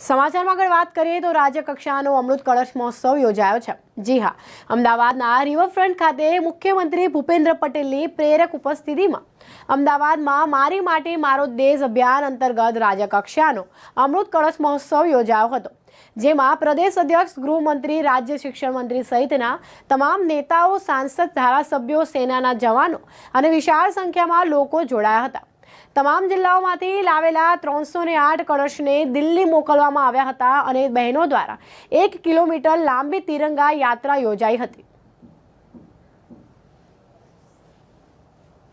સમાચારમાં આગળ વાત કરીએ તો રાજ્યકક્ષાનો અમૃત કળશ મહોત્સવ યોજાયો છે. જી હા, અમદાવાદના રિવરફ્રન્ટ ખાતે મુખ્યમંત્રી ભૂપેન્દ્ર પટેલની પ્રેરક ઉપસ્થિતિમાં અમદાવાદમાં મારી માટે મારો દેશ અભિયાન અંતર્ગત રાજ્યકક્ષાનો અમૃત કળશ મહોત્સવ યોજાયો હતો, જેમાં પ્રદેશ અધ્યક્ષ, ગૃહમંત્રી, રાજ્ય શિક્ષણ મંત્રી સહિતના તમામ નેતાઓ, સાંસદ, ધારાસભ્યો, સેનાના જવાનો અને વિશાળ સંખ્યામાં લોકો જોડાયા હતા. તમામ જિલ્લાઓમાંથી લાવેલા ત્રણસો ને આઠ કળશને દિલ્હી મોકલવામાં આવ્યા હતા અને બહેનો દ્વારા એક કિલોમીટર લાંબી તિરંગા યાત્રા યોજાઈ હતી.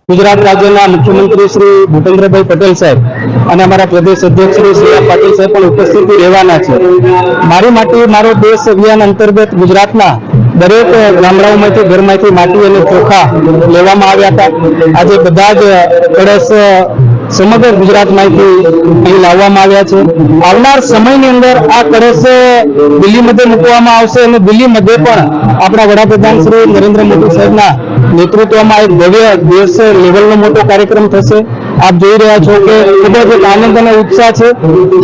ગુજરાત રાજ્યના મુખ્યમંત્રી શ્રી ભૂપેન્દ્રભાઈ પટેલ સાહેબ અને અમારા પ્રદેશ અધ્યક્ષ શ્રી શ્રી પાટીલ સાહેબ પણ ઉપસ્થિત રહેવાના છે. મારી માટે, મારો દેશ અભિયાન અંતર્ગત ગુજરાતના દરેક ગામડાઓમાંથી, ઘરમાંથી માટી અને ચોખા લેવામાં આવ્યા હતા. આજે બધા જ કળશ સમગ્ર ગુજરાતમાંથી અહીં લાવવામાં આવ્યા છે. આવનાર સમયની અંદર આ કળશ દિલ્હી મધ્ય મૂકવામાં આવશે અને દિલ્હી મધ્ય પણ આપણા વડાપ્રધાન શ્રી નરેન્દ્ર મોદી સાહેબના નેતૃત્વમાં એક ભવ્ય દિવસ લેવલનો મોટો કાર્યક્રમ થશે. આપ જોઈ રહ્યા છો કે ખૂબ જ આનંદ અને ઉત્સાહ છે.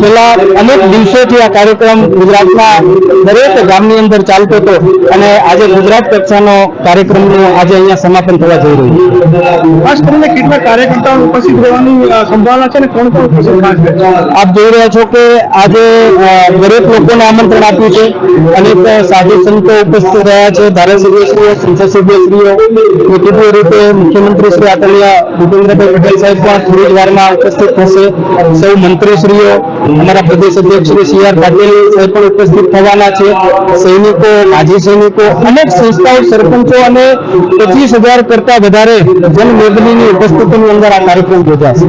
છેલ્લા અનેક દિવસોથી આ કાર્યક્રમ ગુજરાતના દરેક ગામની અંદર ચાલતો હતો અને આજે ગુજરાત કક્ષાનો કાર્યક્રમનું આજે અહીંયા સમાપન થવા જઈ રહ્યું છે. ખાસ કરીને કેટલા કાર્યકર્તાઓ ઉપસ્થિત રહેવાની સંભાવના છે ને કોણ કોણ ઉપસ્થિત આપ જોઈ રહ્યા છો કે આજે દરેક લોકોને આમંત્રણ આપ્યું છે. અનેક સાધુ સંતો ઉપસ્થિત રહ્યા છે. ધારાસભ્યશ્રીઓ સંસદસભ્યશ્રીઓ નેતૃત્વ રીતે મુખ્યમંત્રી શ્રી આદરણીય ભૂપેન્દ્રભાઈ પટેલ સાહેબ પણ થોડી ઉપસ્થિત થશે. સૌ મંત્રીશ્રીઓ, અમારા પ્રદેશ અધ્યક્ષ શ્રી સી આર પાટીલ પણ ઉપસ્થિત થવાના છે. સૈનિકો, માજી સૈનિકો, અનેક સંસ્થાઓ, સરપંચો અને પચીસ હજાર કરતા વધારે જનમેદનીની ઉપસ્થિતિની અંદર આ કાર્યક્રમ યોજાશે.